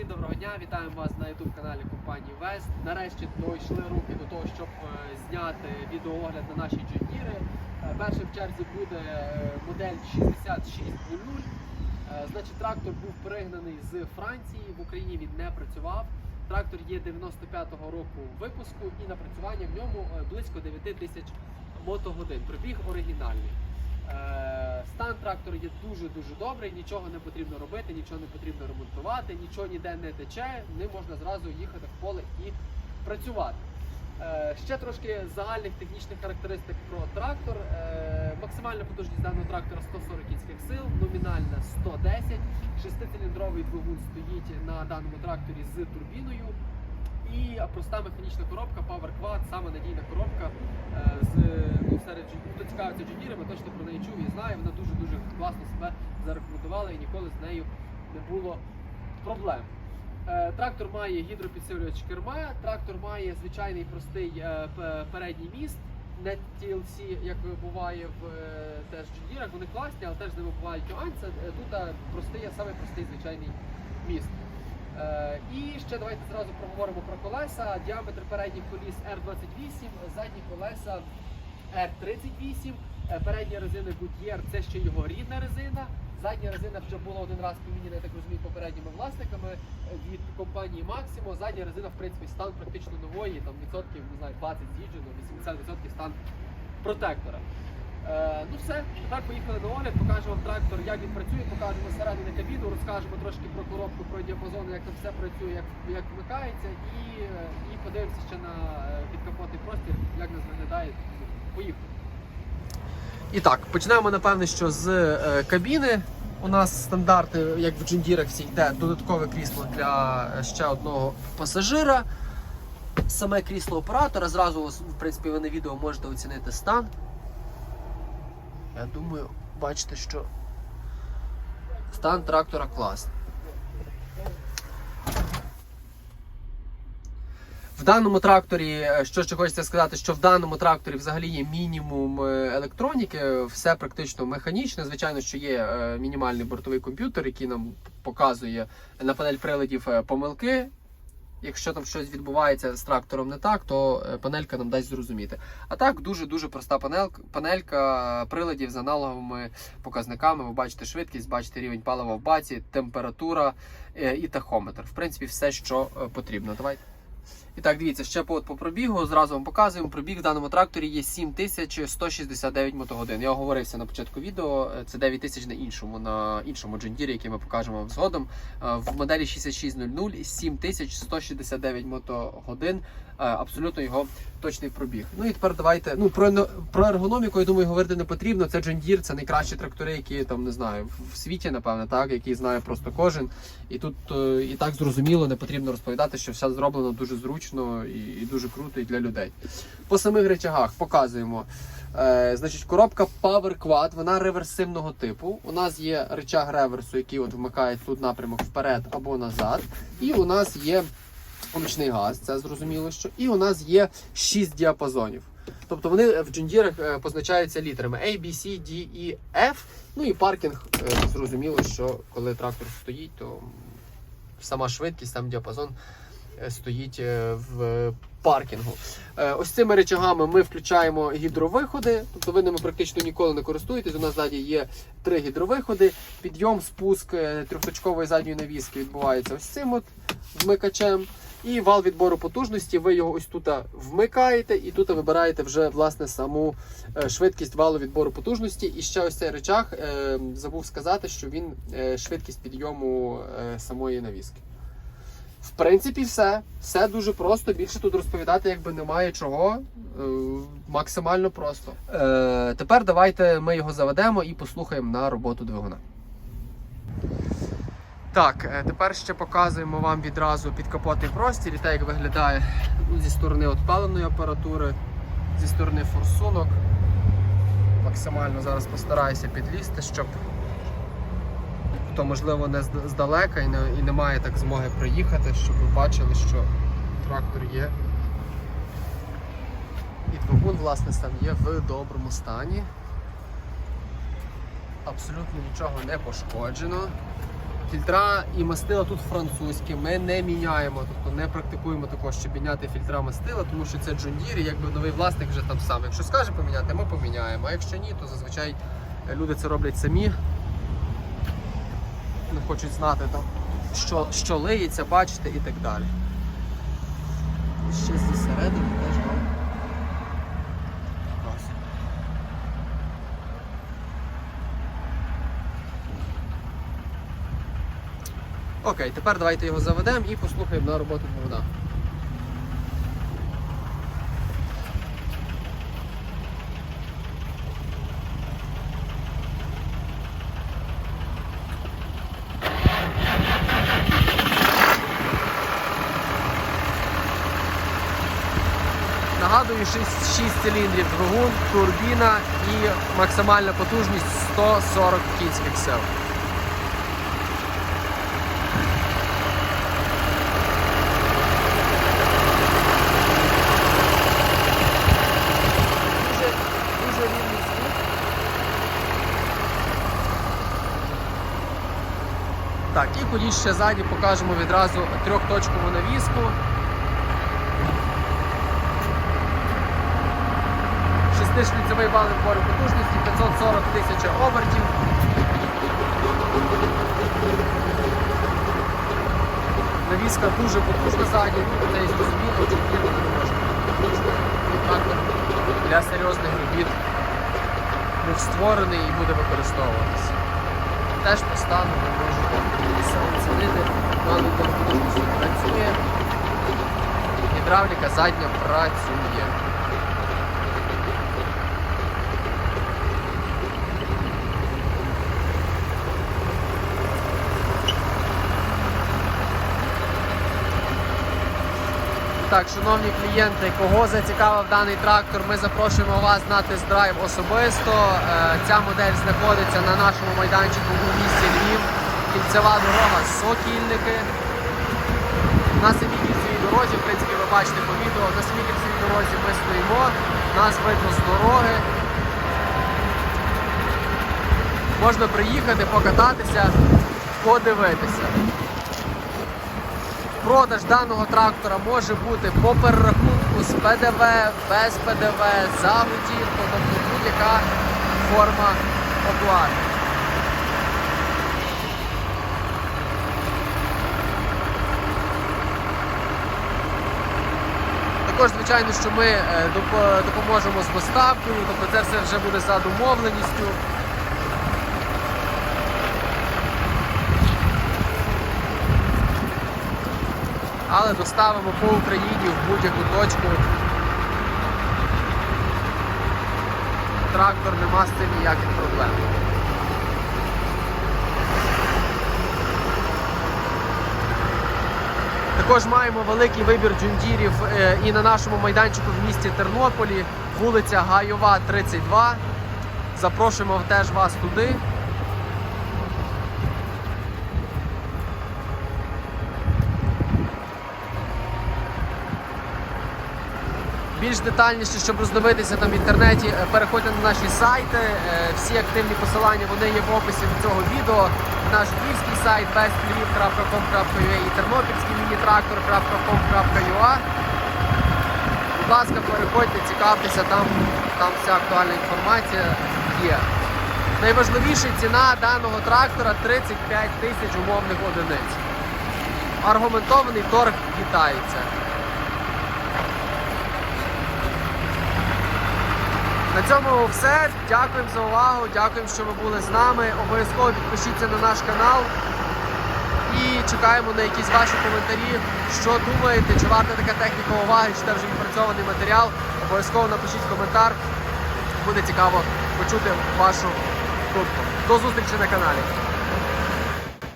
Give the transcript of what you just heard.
Всім доброго дня, вітаємо вас на youtube каналі компанії Вест. Нарешті дійшли руки до того, щоб е, зняти відеоогляд на наші джуніри. Е, Першим в черзі буде е, модель 6600. Е, Значить, трактор був пригнаний з Франції, в Україні він не працював. Трактор є 95-го року випуску і напрацювання в ньому близько 9 тисяч мотогодин. Пробіг оригінальний. Е, Стан трактора є дуже-дуже добрий, нічого не потрібно робити, нічого не потрібно ремонтувати, нічого ніде не тече, ним можна зразу їхати в поле і працювати. Е, Ще трошки загальних технічних характеристик про трактор. Е, Максимальна потужність даного трактора 140 кінських сил, номінальна 110. Шестициліндровий двигун стоїть на даному тракторі з турбіною. І проста механічна коробка Power Quad, саме надійна коробка е, з ну, серед хто цікавиться джунірами, точно про неї чув і знає. Вона дуже дуже класно себе зарекомендувала і ніколи з нею не було проблем. Е, Трактор має гідропідсилювач керма, трактор має звичайний простий е, передній міст, не TLC, як буває в теж джунірах. Вони класні, але теж з ними бувають нюанси. Тут простий, саме простий звичайний міст. Е, І ще давайте зразу проговоримо про колеса. Діаметр передніх коліс R28, задні колеса R38. Е, Передня резина Goodyear це ще його рідна резина. Задня резина вже була один раз поміняна, я так розумію, попередніми власниками е, від компанії Maximo. Задня резина, в принципі, стан практично нової, там відсотків, не знаю, 20 з'їжджено, 80% стан протектора. Е, ну все, тепер поїхали на огляд, покажемо вам трактор, як він працює, покажемо середини кабіну, розкажемо трошки про коробку, про діапазон, як там все працює, як, як вмикається, і, е, і подивимося ще на е, підкапотний простір, як нас виглядає. Поїхали. І так, починаємо напевне, що з е, кабіни. У нас стандарт, е, як в джундірах всі йде, додаткове крісло для ще одного пасажира. Саме крісло оператора. Зразу, в принципі, ви на відео можете оцінити стан. Я думаю, бачите, що стан трактора класний. В даному тракторі, е, що ще хочеться сказати, що в даному тракторі взагалі є мінімум е, електроніки, все практично механічне. Звичайно, що є е, мінімальний бортовий комп'ютер, який нам показує на панель приладів помилки. Якщо там щось відбувається з трактором не так, то е, панелька нам дасть зрозуміти. А так, дуже-дуже проста панелька, панелька приладів з аналоговими показниками. Ви бачите швидкість, бачите рівень палива в баці, температура е, і тахометр. В принципі, все, що е, потрібно. Давайте. І так, дивіться, ще по, по пробігу. Зразу вам показуємо. Пробіг в даному тракторі є 7169 мотогодин. Я оговорився на початку відео. е, Це 9000 на іншому, на іншому джендірі, який ми покажемо вам згодом. Е, В моделі 6600 7169 мотогодин. Е, Абсолютно його точний пробіг. Ну і тепер давайте. Ну про, про ергономіку, я думаю, говорити не потрібно. Це джендір, це найкращі трактори, які там не знаю в- світі, напевне, так, які знає просто кожен. І тут і так зрозуміло, не потрібно розповідати, що все зроблено дуже зручно і, і дуже круто і для людей. По самих речагах показуємо. Е, значить, коробка Power Quad, вона реверсивного типу. У нас є речаг реверсу, який от вмикає тут напрямок вперед або назад. І у нас є помічний газ, це зрозуміло, що. І у нас є 6 діапазонів. Тобто вони в джундірах е, позначаються літерами A, B, C, D, E, F. Ну і паркінг, е, зрозуміло, що коли трактор стоїть, то сама швидкість, сам діапазон стоїть е, в паркінгу. Е, Ось цими речагами ми включаємо гідровиходи, тобто ви ними практично ніколи не користуєтесь. У нас ззаді є три гідровиходи. Підйом, спуск е, трьохточкової задньої навіски відбувається ось цим от вмикачем. І вал відбору потужності, ви його ось тут вмикаєте, і тут вибираєте вже власне саму е, швидкість валу відбору потужності. І ще ось цей речах е, забув сказати, що він е, швидкість підйому е, самої навіски. В принципі, все. Все дуже просто. Більше тут розповідати якби немає чого. Е, максимально просто. Е, тепер давайте ми його заведемо і послухаємо на роботу двигуна. Так, е, тепер ще показуємо вам відразу підкапотний простір і те, як виглядає ну, зі сторони от апаратури, зі сторони форсунок. Максимально зараз постараюся підлізти, щоб хто можливо не здалека і не, і не має так змоги проїхати, щоб ви бачили, що трактор є. І двигун, власне, сам є в доброму стані. Абсолютно нічого не пошкоджено. Фільтра і мастила тут французькі, ми не міняємо, тобто не практикуємо також, щоб міняти фільтра мастила, тому що це Deere, і якби новий власник вже там сам. Якщо скаже поміняти, ми поміняємо. А якщо ні, то зазвичай люди це роблять самі. Хочуть знати там, що, що лиється, бачите і так далі. І ще зсередини теж вам. Окей, тепер давайте його заведемо і послухаємо на роботу двигуна. Нагадую, 6, 6 циліндрів двигун, турбіна і максимальна потужність 140 кінських сил. Так, і ходіть ще ззаді, покажемо відразу трьохточкову навіску. Шестишліцевий вал відбору потужності 540 тисяч обертів. Навіска дуже потужна ззаді, це і зрозуміло, вона не може трактор для серйозних робіт був створений і буде використовуватися. Теж по стану ви можете оцінити дану потужність працює. Гідравліка задня працює. Так, шановні клієнти, кого зацікавив даний трактор, ми запрошуємо вас на тест-драйв особисто. Е, Ця модель знаходиться на нашому майданчику у місті Львів. Кільцева дорога Сокільники. На самій кільцевій дорозі, в принципі, ви бачите по відео, на самій кільцевій дорозі ми стоїмо, нас видно з дороги. Можна приїхати, покататися, подивитися. Продаж даного трактора може бути по перерахунку з ПДВ, без ПДВ, за готівку, тобто будь-яка форма оплати. Також, звичайно, що ми е, допоможемо з доставкою, тобто це все вже буде за домовленістю. Але доставимо по Україні в будь-яку точку. Трактор нема з цим ніяких проблем. Також маємо великий вибір джундірів е, і на нашому майданчику в місті Тернополі, вулиця Гайова, 32. Запрошуємо теж вас туди. Більш детальніше, щоб роздивитися там в інтернеті, е, переходьте на наші сайти. Е, Всі активні посилання вони є в описі до цього відео. Наш львівський сайт bestlviv.com.ua і тернопільський мінітрактор.com.ua. Будь ласка, переходьте, цікавтеся, там, там вся актуальна інформація є. Найважливіша ціна даного трактора 35 тисяч умовних одиниць. Аргументований торг вітається. На цьому все. Дякуємо за увагу. Дякуємо, що ви були з нами. Обов'язково підпишіться на наш канал і чекаємо на якісь ваші коментарі. Що думаєте, чи варта така техніка уваги, чи це вже відпрацьований матеріал. Обов'язково напишіть коментар. Буде цікаво почути вашу думку. До зустрічі на каналі.